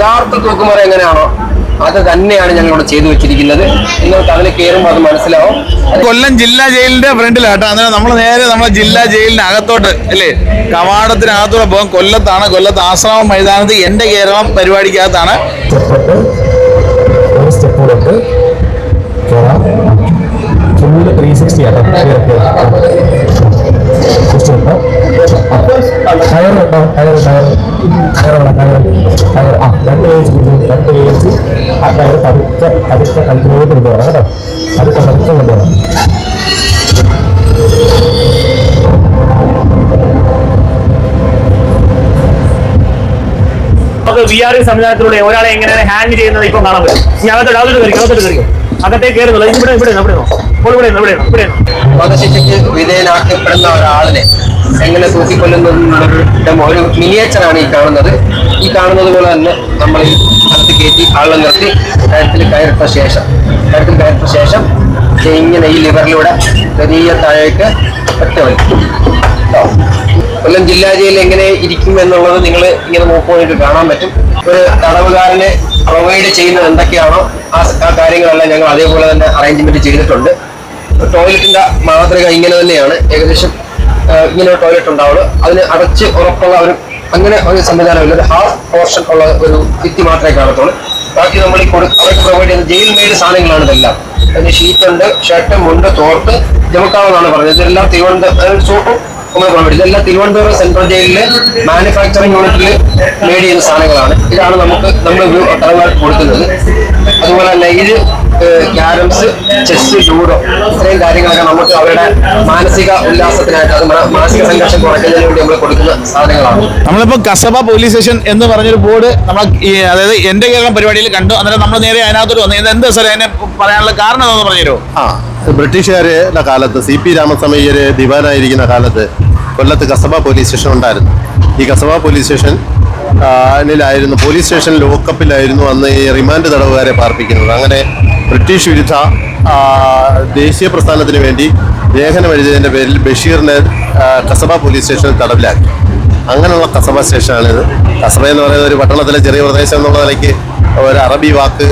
യഥാർത്ഥ തൂക്കുമുറ എങ്ങനെയാണോ അത് തന്നെയാണ് ഞങ്ങൾ ഇവിടെ ചെയ്തു വെച്ചിരിക്കുന്നത്. നിങ്ങൾക്ക് അതിൽ കയറുമ്പോൾ അത് മനസ്സിലാവും. കൊല്ലം ജില്ലാ ജയിലിന്റെ ഫ്രണ്ടിലാട്ടോ. അന്നേരം നമ്മൾ നേരെ നമ്മളെ ജില്ലാ ജയിലിന് അകത്തോട്ട് അല്ലേ? കവാടത്തിനകത്തോടെ പോകാം. കൊല്ലത്താണ് കൊല്ലത്ത് ആശ്രമം മൈതാനത്ത് എന്റെ Keralam പരിപാടിക്കകത്താണ്. Three sixty auto. ടയറുണ്ടോ? Tyre tyre ടയറുണ്ടോ? ടയർ ടയർ ആ രണ്ട് ഏജ് രണ്ട് ഏജ് ആ ടയർ പതുക്കെ പതുക്കെ കഴുത്തിലോട്ട് കൊണ്ടുപോകണം കേട്ടോ. പതുക്കെ പതുക്കെ കൊണ്ടുപോകണം നമുക്ക് വി ആർ സംവിധാനത്തിലൂടെ ഒരാളെ എങ്ങനെയാണ് ഹാൻഡിൽ ചെയ്യുന്നത് ഇപ്പം കാണാൻ പറ്റും. ഞാൻ അകത്തോട്ട് അകത്തോട്ട് കയറി അകത്തോട്ട് കയറി. അകത്തേക്ക് കയറുന്നുള്ളൂ ഇവിടെ ഇവിടെ ഇവിടെ ഇവിടെ ഇവിടെ ഇവിടെ ഇവിടെ വധശിക്ഷയ്ക്ക് വിധേയനാക്കപ്പെടുന്ന ഒരാളിനെ എങ്ങനെ തൂക്കിക്കൊല്ലുന്നതിനുള്ളൊരു ഡെമോ ഒരു മിനിയേച്ചറാണ് ഈ കാണുന്നത്. ഈ കാണുന്നത് പോലെ തന്നെ നമ്മൾ ഈ സ്ഥലത്ത് കയറ്റി ആളെ നിർത്തി കയറത്തിൽ കയറിട്ട ശേഷം കയറത്തിൽ കയറിട്ട ശേഷം ഇങ്ങനെ ഈ ലിവറിലൂടെ ചെറിയ താഴേക്ക് ഒറ്റ കൊല്ലം ജില്ലാ ജയിൽ എങ്ങനെ ഇരിക്കും എന്നുള്ളത് നിങ്ങൾ ഇങ്ങനെ നോക്കുവാനായിട്ട് കാണാൻ പറ്റും. ഒരു തടവുകാരനെ പ്രൊവൈഡ് ചെയ്യുന്നത് എന്തൊക്കെയാണോ ആ കാര്യങ്ങളെല്ലാം ഞങ്ങൾ അതേപോലെ തന്നെ അറേഞ്ച്മെന്റ് ചെയ്തിട്ടുണ്ട്. ടോയ്ലറ്റിന്റെ മാതൃക ഇങ്ങനെ തന്നെയാണ്. ഏകദേശം ഇങ്ങനെ ടോയ്ലറ്റ് ഉണ്ടാവുള്ളൂ. അതിന് അടച്ച് ഉറപ്പുള്ള ഒരു അങ്ങനെ ഒരു സംവിധാനമില്ല. ഒരു ഹാഫ് പോർഷൻ ഉള്ള ഒരു ഭിത്തി മാത്രമേ കാണത്തുള്ളൂ. ബാക്കി നമ്മൾ ഈ അവർക്ക് പ്രൊവൈഡ് ചെയ്യുന്ന ജയിൽ മെയ്ഡ് സാധനങ്ങളാണ് ഇതെല്ലാം. അതിന് ഷീറ്റ് ഉണ്ട് ഷർട്ട് മുണ്ട് തോർത്ത് ജമക്കാവെന്നാണ് പറഞ്ഞത്. ഇതെല്ലാം തിരുവനന്തപുരം സോപ്പും നമ്മൾ പ്രൊവൈഡ് ഇതെല്ലാം തിരുവനന്തപുരം സെൻട്രൽ ജയിലിലെ മാനുഫാക്ചറിംഗ് യൂണിറ്റിൽ മെയ്ഡ് ചെയ്യുന്ന സാധനങ്ങളാണ്. ഇതാണ് നമുക്ക് നമ്മൾ തലമുറയ്ക്ക് കൊടുക്കുന്നത്. അതുപോലെ തന്നെ ഇത് ക്യാരംസ് ചെസ് ലൂഡോ ഇത്രയും കാര്യങ്ങളൊക്കെ നമുക്ക് അവരുടെ മാനസിക ഉല്ലാസത്തിനായിട്ട് അത് മാനസിക സംഘർഷം കുറയ്ക്കുന്നതിന് വേണ്ടി നമ്മൾ കൊടുക്കുന്ന സാധനങ്ങളാണ്. നമ്മളിപ്പോ കസബ പോലീസ് സ്റ്റേഷൻ എന്ന് പറഞ്ഞൊരു ബോർഡ് നമ്മൾ അതായത് എന്റെ കേരളം പരിപാടിയിൽ കണ്ടു. അന്നേരം നമ്മൾ നേരെ അതിനകത്തൊരു വന്നു. ഇത് എന്താ സാർ അതിനെ പറയാനുള്ള കാരണം എന്താണെന്ന് പറഞ്ഞുതരുമോ ആ ബ്രിട്ടീഷുകാരുടെ കാലത്ത് സി പി രാമസ്വാമിയര് ദിവാനായിരിക്കുന്ന കാലത്ത് കൊല്ലത്ത് കസബ പോലീസ് സ്റ്റേഷൻ ഉണ്ടായിരുന്നു. ഈ കസബ പോലീസ് സ്റ്റേഷൻ ആ, നിലായിരുന്നു പോലീസ് സ്റ്റേഷൻ ലോക്കപ്പിലായിരുന്നു അന്ന് ഈ റിമാൻഡ് തടവുകാരെ പാർപ്പിക്കുന്നത്. അങ്ങനെ ബ്രിട്ടീഷ് വിരുദ്ധ ദേശീയ പ്രസ്ഥാനത്തിന് വേണ്ടി ലേഖനം എഴുതിയതിന്റെ പേരിൽ ബഷീറിനെ കസബ പോലീസ് സ്റ്റേഷനിൽ തടവിലാക്കി. അങ്ങനെയുള്ള കസബ സ്റ്റേഷനാണിത്. കസബ എന്ന് പറയുന്ന ഒരു പട്ടണത്തിലെ ചെറിയ പ്രദേശം എന്നുള്ള നിലയ്ക്ക് ഒരു അറബി വാക്ക്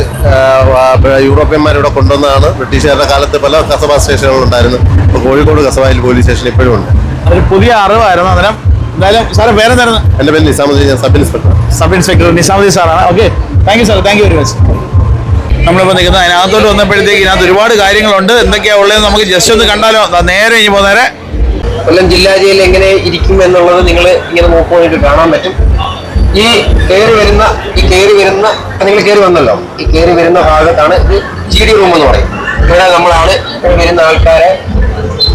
യൂറോപ്യന്മാരിവിടെ കൊണ്ടുവന്നതാണ്. ബ്രിട്ടീഷുകാരുടെ കാലത്ത് പല കസബ സ്റ്റേഷനുകളുണ്ടായിരുന്നു. ഇപ്പോൾ കോഴിക്കോട് കസബയിൽ പോലീസ് സ്റ്റേഷൻ ഇപ്പോഴും ഉണ്ട്. അതൊരു പുതിയ അറിവായിരുന്നു. അന്നേരം എന്തായാലും സാറ് എന്റെ പേര് നിസാമുദ്ദീൻ ഞാൻ sub inspector sub inspector Nizamuddin സാറാണ്. Okay. Thank you sir thank you very much. നമ്മളിപ്പോൾ നിൽക്കുന്നത് അതിനകത്തോട്ട് വന്നപ്പോഴത്തേക്ക് ഇതിനകത്ത് ഒരുപാട് കാര്യങ്ങളുണ്ട്. എന്തൊക്കെയാ ഉള്ളതെന്ന് നമുക്ക് ജസ്റ്റ് ഒന്ന് കണ്ടാലോ. ദാ നേരെ ഇനി പോ നേരെ. കൊല്ലം ജില്ലാ ജയിൽ എങ്ങനെ ഇരിക്കും എന്നുള്ളത് നിങ്ങൾ ഇങ്ങനെ നോക്കുവാനായിട്ട് കാണാൻ പറ്റും. ഈ കയറി വരുന്ന ഈ കയറി വരുന്ന നിങ്ങൾ കയറി വന്നല്ലോ. ഈ കയറി വരുന്ന ഭാഗത്താണ് ഇത് ജി ഡി റൂം എന്ന് പറയും. ഇവിടെ നമ്മളാണ് ഇവിടെ വരുന്ന ആൾക്കാരെ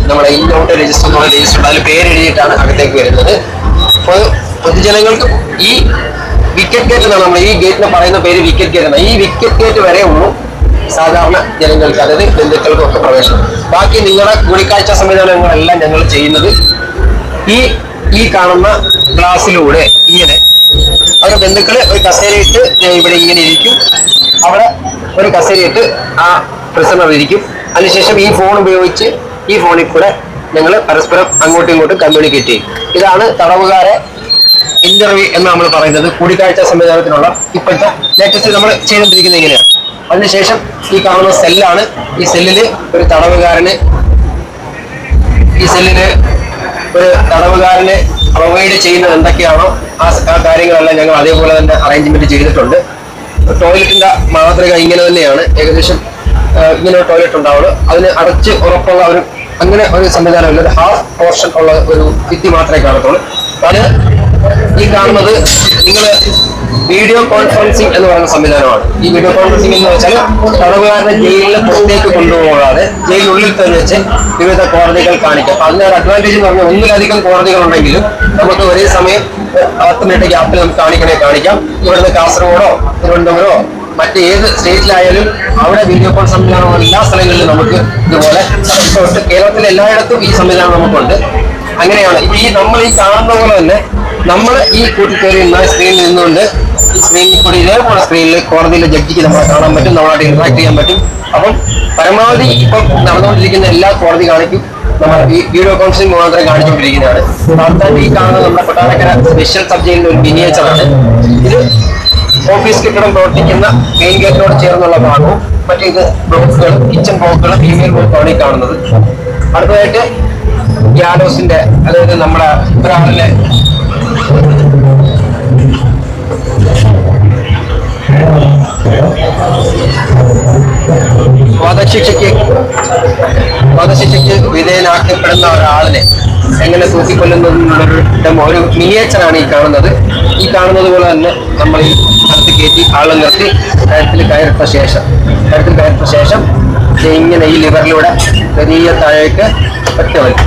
നമ്മളെ ഇൻ ഔട്ട് രജിസ്റ്റർ എന്നുള്ള രജിസ്റ്റർ ഉണ്ട് അതിൽ പേര് എഴുതിയിട്ടാണ് അകത്തേക്ക് വരുന്നത്. അപ്പോൾ പൊതുജനങ്ങൾക്ക് ഈ വിക്കറ്റ് ഗേറ്റ് എന്നാണ് നമ്മൾ ഈ ഗേറ്റിന് പറയുന്ന പേര് വിക്കറ്റ് ഗേറ്റ് എന്നാണ്. ഈ വിക്കറ്റ് ഗേറ്റ് വരെ ഉള്ളൂ സാധാരണ ജനങ്ങൾക്ക് അതായത് ബന്ധുക്കൾക്കും ഒക്കെ പ്രവേശനം. ബാക്കി നിങ്ങളുടെ കൂടിക്കാഴ്ച സംവിധാനങ്ങളെല്ലാം ഞങ്ങൾ ചെയ്യുന്നത് ഈ ഈ കാണുന്ന ഗ്ലാസ്സിലൂടെ ഇങ്ങനെ. അവിടെ ബന്ധുക്കൾ ഒരു കസേരയിട്ട് ഇവിടെ ഇങ്ങനെ ഇരിക്കും. അവിടെ ഒരു കസേരയിട്ട് ആ പ്രസന്നർ ഇരിക്കും. അതിനുശേഷം ഈ ഫോൺ ഉപയോഗിച്ച് ഈ ഫോണിൽ കൂടെ ഞങ്ങൾ പരസ്പരം അങ്ങോട്ടും ഇങ്ങോട്ടും കമ്മ്യൂണിക്കേറ്റ് ചെയ്യും. ഇതാണ് തടവുകാരെ ഇന്റർവ്യൂ എന്ന് നമ്മൾ പറയുന്നത്. കൂടിക്കാഴ്ച സംവിധാനത്തിനുള്ള ഇപ്പോഴത്തെ ലേറ്റസ്റ്റ് നമ്മൾ ചെയ്തുകൊണ്ടിരിക്കുന്നത് ഇങ്ങനെയാണ്. അതിനുശേഷം ഈ കാണുന്ന സെല്ലാണ് ഈ സെല്ലിൽ ഒരു തടവുകാരന് ഈ സെല്ലിന് ഒരു തടവുകാരന് പ്രൊവൈഡ് ചെയ്യുന്നത് എന്തൊക്കെയാണോ ആ കാര്യങ്ങളെല്ലാം ഞങ്ങൾ അതേപോലെ തന്നെ അറേഞ്ച്മെന്റ് ചെയ്തിട്ടുണ്ട്. ടോയ്ലറ്റിന്റെ മാതൃക ഇങ്ങനെ തന്നെയാണ്. ഏകദേശം ഇങ്ങനെ ഒരു ടോയ്ലറ്റ് ഉണ്ടാവുള്ളൂ. അതിന് അടച്ച് ഉറപ്പുള്ള ഒരു അങ്ങനെ ഒരു സംവിധാനമില്ല. ഒരു ഹാഫ് പോർഷൻ ഉള്ള ഒരു ഭിത്തി മാത്രമേ കാണത്തുള്ളൂ. അത് ഈ കാണുന്നത് നിങ്ങൾ വീഡിയോ കോൺഫറൻസിങ് എന്ന് പറയുന്ന സംവിധാനമാണ്. ഈ വീഡിയോ കോൺഫറൻസിംഗ് എന്ന് വെച്ചാൽ തടവുകാരനെ ജയിലിന് പുറത്തേക്ക് കൊണ്ടുപോകാതെ ജയിലിനുള്ളിൽ തന്നെ വെച്ച് വിവിധ കോടതികൾ കാണിക്കാം. അപ്പൊ അതിന്റെ ഒരു അഡ്വാന്റേജ് എന്ന് പറഞ്ഞാൽ ഒന്നിലധികം കോടതികൾ ഉണ്ടെങ്കിലും നമുക്ക് ഒരേ സമയം പത്ത് മിനിറ്റ് ഗ്യാപ്പിൽ നമുക്ക് കാണിക്കണേ കാണിക്കാം. ഇവിടുന്ന് കാസർഗോഡോ തിരുവനന്തപുരമോ മറ്റേത് സ്റ്റേറ്റിലായാലും അവിടെ വീഡിയോ കോൾ സംവിധാനം എല്ലാ സ്ഥലങ്ങളിലും നമുക്ക് ഇതുപോലെ കേരളത്തിലെ എല്ലായിടത്തും ഈ സംവിധാനം നമുക്കുണ്ട്. അങ്ങനെയാണ്. ഈ നമ്മൾ ഈ കാണുന്ന പോലെ തന്നെ നമ്മൾ ഈ കൂട്ടിക്കയറി നിന്ന സ്ക്രീനിൽ നിന്നുകൊണ്ട് ഈ സ്ക്രീനിൽ കൂടി ഇതേപോലെ സ്ക്രീനിൽ കോടതിയിലെ ജഡ്ജിക്ക് നമ്മളെ കാണാൻ പറ്റും നമ്മളായിട്ട് ഇന്ററാക്ട് ചെയ്യാൻ പറ്റും. അപ്പം പരമാവധി ഇപ്പം നടന്നുകൊണ്ടിരിക്കുന്ന എല്ലാ കോടതി കാണിക്കും നമ്മൾ ഈ വീഡിയോ കോൺഫറൻസിംഗ് മാത്രം കാണിച്ചുകൊണ്ടിരിക്കുന്നതാണ്. ഈ കാണുന്ന നമ്മുടെ കൊട്ടാരക്കര സ്പെഷ്യൽ സബ് ജയിലിന്റെ ഒരു മിനിയേച്ചറാണ് ഇത് ഓഫീസ് കെട്ടിടം പ്രവർത്തിക്കുന്ന മെയിൻ ഗേറ്റിനോട് ചേർന്നുള്ള ഭാഗവും മറ്റേ ഇത് ബ്ലോക്കുകൾ കിച്ചൺ ബ്ലോക്കുകൾ ഫീമെയിൽ ബ്ലോക്കാണ് ഈ കാണുന്നത്. അടുത്തതായിട്ട് ഗ്യാഡോസിന്റെ അതായത് നമ്മുടെ ഒരാളിലെ വധശിക്ഷയ്ക്ക് വധശിക്ഷയ്ക്ക് വിധേയനാക്കപ്പെടുന്ന ഒരാളിനെ എങ്ങനെ തൂക്കിക്കൊല്ലുന്നതിനുള്ളൊരു ഒരു മിനിയേച്ചറാണ് ഈ കാണുന്നത്. ഈ കാണുന്നത് പോലെ തന്നെ നമ്മൾ ഈ സ്ഥലത്ത് കയറ്റി ആളെ നിർത്തി കഴുത്തിൽ കയറിട്ട ശേഷം കഴുത്തിൽ കയറിട്ട ശേഷം ഇങ്ങനെ ഈ ലിവറിലൂടെ വലിയ താഴേക്ക് ഒറ്റ വരും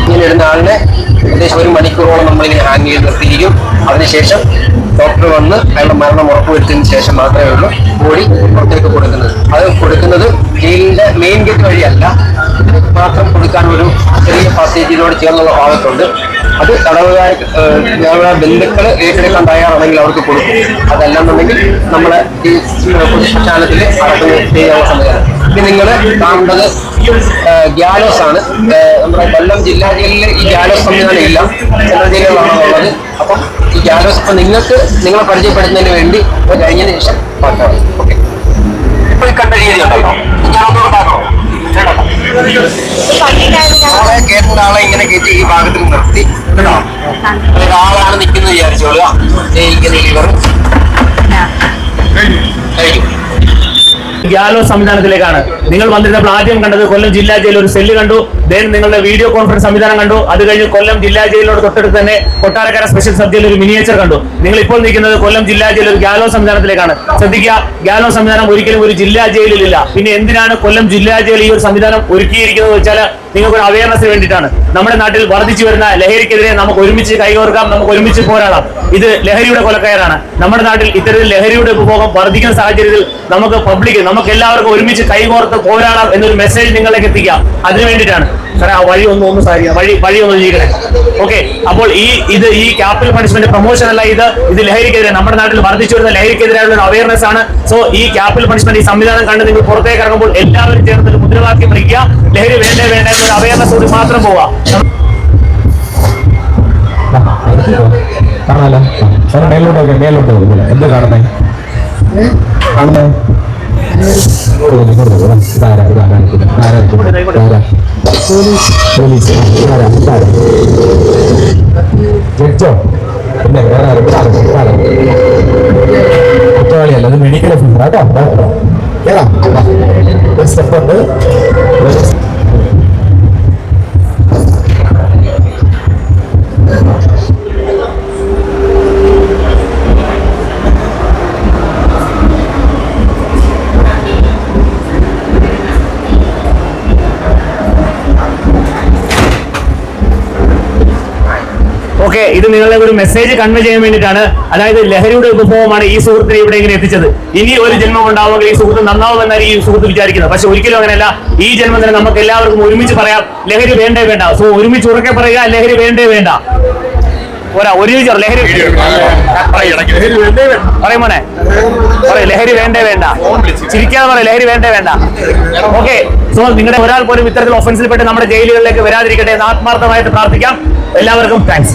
ഇങ്ങനെ ഇടുന്ന ആളിനെ ഏകദേശം ഒരു മണിക്കൂറോളം നമ്മളിങ്ങനെ ഹാങ് ചെയ്ത് നിർത്തിയിരിക്കും. അതിനുശേഷം ഡോക്ടർ വന്ന് അയാളുടെ മരണം ഉറപ്പുവരുത്തിയതിനു ശേഷം മാത്രമേ ഉള്ളൂ ബോഡി പുറത്തേക്ക് കൊടുക്കുന്നത്. അത് കൊടുക്കുന്നത് ജയിലിന്റെ മെയിൻ ഗേറ്റ് വഴിയല്ല. മാത്രം കൊടുക്കാൻ ഒരു ചെറിയ പാസേജിനോട് ചേർന്നുള്ള ഭാഗത്തുണ്ട്. അത് തടവുകാർ ഞങ്ങളുടെ ബന്ധുക്കൾ ഏറ്റെടുക്കാൻ തയ്യാറാണെങ്കിൽ അവർക്ക് കൊടുക്കും. അതല്ലെന്നുണ്ടെങ്കിൽ നമ്മളെ ഈ പൊതുശ്മശാനത്തിൽ അടക്കം ചെയ്യാനുള്ള സംവിധാനം ഇനി നിങ്ങൾ കാണേണ്ടത് ഗ്യാലോസ് ആണ്. നമ്മുടെ കൊല്ലം ജില്ലാ ജയിലിൽ ഈ ഗ്യാലോസ് സംവിധാനം ഇല്ല സെൻട്രൽ ജയിലുകളാണ് ഉള്ളത് അപ്പം ഈ ഗ്യാലോസ് ഇപ്പം നിങ്ങൾക്ക് നിങ്ങളെ പരിചയപ്പെടുന്നതിന് വേണ്ടി ഇപ്പോൾ കഴിഞ്ഞതിന് ശേഷം മാറ്റാം ഓക്കെ. ഇപ്പോൾ ഈ കണ്ട രീതി ഉണ്ടല്ലോ. കാരണോ ആളെ ഇങ്ങനെ കയറ്റി ഈ ഭാഗത്തിൽ നിർത്തി. കേട്ടോ? ആളാണ് നിൽക്കുന്നത് വിചാരിച്ചോളുക. ജയിക്കുന്ന ഇവർ കഴിക്കും ഗ്യാലോ സംവിധാനത്തിലേക്കാണ്. നിങ്ങൾ വന്നിരുന്നപ്പോൾ ആദ്യം കണ്ടത് കൊല്ലം ജില്ലാ ജയിലിൽ ഒരു സെല്ല് കണ്ടു. ദെൻ നിങ്ങളുടെ വീഡിയോ കോൺഫറൻസ് സംവിധാനം കണ്ടു. അത് കഴിഞ്ഞ് കൊല്ലം ജില്ലാ ജയിലിനോട് തൊട്ടടുത്ത് തന്നെ കൊട്ടാരക്കര സ്പെഷ്യൽ സബ് ഒരു മിനിയേച്ചർ കണ്ടു. നിങ്ങൾ ഇപ്പോൾ നിൽക്കുന്നത് കൊല്ലം ജില്ലാ ജയിലിൽ ഒരു ഗ്യാലോ സംവിധാനത്തിലേക്കാണ്. ശ്രദ്ധിക്കുക ഗ്യാലോ സംവിധാനം ഒരിക്കലും ഒരു ജില്ലാ ജയിലിലില്ല. പിന്നെ എന്തിനാണ് കൊല്ലം ജില്ലാ ജയിലിൽ ഈ ഒരു സംവിധാനം ഒരുക്കിയിരിക്കുന്നത് വെച്ചാൽ നിങ്ങൾക്ക് ഒരു അവയർനെസ്സിന് വേണ്ടിയിട്ടാണ്. നമ്മുടെ നാട്ടിൽ വർദ്ധിച്ചു വരുന്ന ലഹരിക്കെതിരെ നമുക്ക് ഒരുമിച്ച് കൈകോർക്കാം നമുക്ക് ഒരുമിച്ച് പോരാടാം. ഇത് ലഹരിയുടെ കൊലക്കയറാണ്. നമ്മുടെ നാട്ടിൽ ഇത്തരത്തിൽ ലഹരിയുടെ ഉപഭോഗം വർദ്ധിക്കുന്ന സാഹചര്യത്തിൽ നമുക്ക് പബ്ലിക് നമുക്ക് എല്ലാവർക്കും ഒരുമിച്ച് കൈകോർത്ത് പോരാടാം എന്നൊരു മെസ്സേജ് നിങ്ങളിലേക്ക് എത്തിക്കാം. അതിനു വേണ്ടിയിട്ടാണ്. സാറേ ആ വഴി ഒന്ന് ഒന്ന് സാരി വഴി വഴി ഒന്ന് ചെയ്യണേ ഓക്കെ അപ്പോൾ ഈ ഇത് ഈ ക്യാപിറ്റൽ പണിഷ്മെന്റ് പ്രൊമോഷൻ അല്ല ഇത് ഇത് ലഹരിക്കെതിരെ നമ്മുടെ നാട്ടിൽ വർദ്ധിച്ചു വരുന്ന ലഹരിക്കെതിരായുള്ള ഒരു അവയർനെസ് ആണ്. സോ ഈ ക്യാപിറ്റൽ പണിഷ്മെന്റ് ഈ സംവിധാനം കണ്ട് നിങ്ങൾ പുറത്തേക്ക് ഇറങ്ങുമ്പോൾ എല്ലാവരും ചേർന്ന് ഒരു മുദ്രാവാക്യം വിളിക്കുക ലഹരി വേണ്ടേ വേണ്ട എന്നൊരു അവയർനെസ് കൂടി മാത്രം പോവാ കാണാലോ ഇതാരാ ഇതാരാ ഇതാരാ? പോലീസ് ഇതാരാ ഇതാരാ ജഡ്ജോ പിന്നെ വേറെ ആരും കുറ്റവാളിയല്ല അത് മെഡിക്കൽ ഓഫീസർ കേട്ടോ കേട്ടോ കേടാ ഒരു സ്റ്റെപ്പ് ഓക്കെ ഇത് നിങ്ങളെ ഒരു മെസ്സേജ് കൺവേ ചെയ്യാൻ വേണ്ടിയിട്ടാണ്. അതായത് ലഹരിയുടെ ഉപഭോഗമാണ് ഈ സുഹൃത്തിനെ ഇവിടെ ഇങ്ങനെ എത്തിച്ചത്. ഇനി ഒരു ജന്മം ഉണ്ടാവുമെങ്കിൽ ഈ സുഹൃത്ത് നന്നാവുമെന്നാണ് ഈ സുഹൃത്ത് വിചാരിക്കുന്നത്. പക്ഷെ ഒരിക്കലും അങ്ങനെയല്ല. ഈ ജന്മം തന്നെ നമുക്ക് എല്ലാവർക്കും ഒരുമിച്ച് പറയാം ലഹരി വേണ്ടേ വേണ്ട. സോ ഒരുമിച്ച് ഉറക്കെ പറയുക ലഹരി വേണ്ടേ വേണ്ട. പോരാ ഒരുമിച്ച് ലഹരി പറയുമോനെ പറയ പറയും ലഹരി വേണ്ടേ വേണ്ട. ചിരിക്കാതെ പറയും ലഹരി വേണ്ടേ വേണ്ട. ഓക്കെ സോ നിങ്ങളുടെ ഒരാൾ പോലും ഇത്തരത്തിൽ ഒഫൻസിൽപ്പെട്ട് നമ്മുടെ ജയിലുകളിലേക്ക് വരാതിരിക്കട്ടെ എന്ന് ആത്മാർത്ഥമായിട്ട് പ്രാർത്ഥിക്കാം. എല്ലാവർക്കും താങ്ക്സ്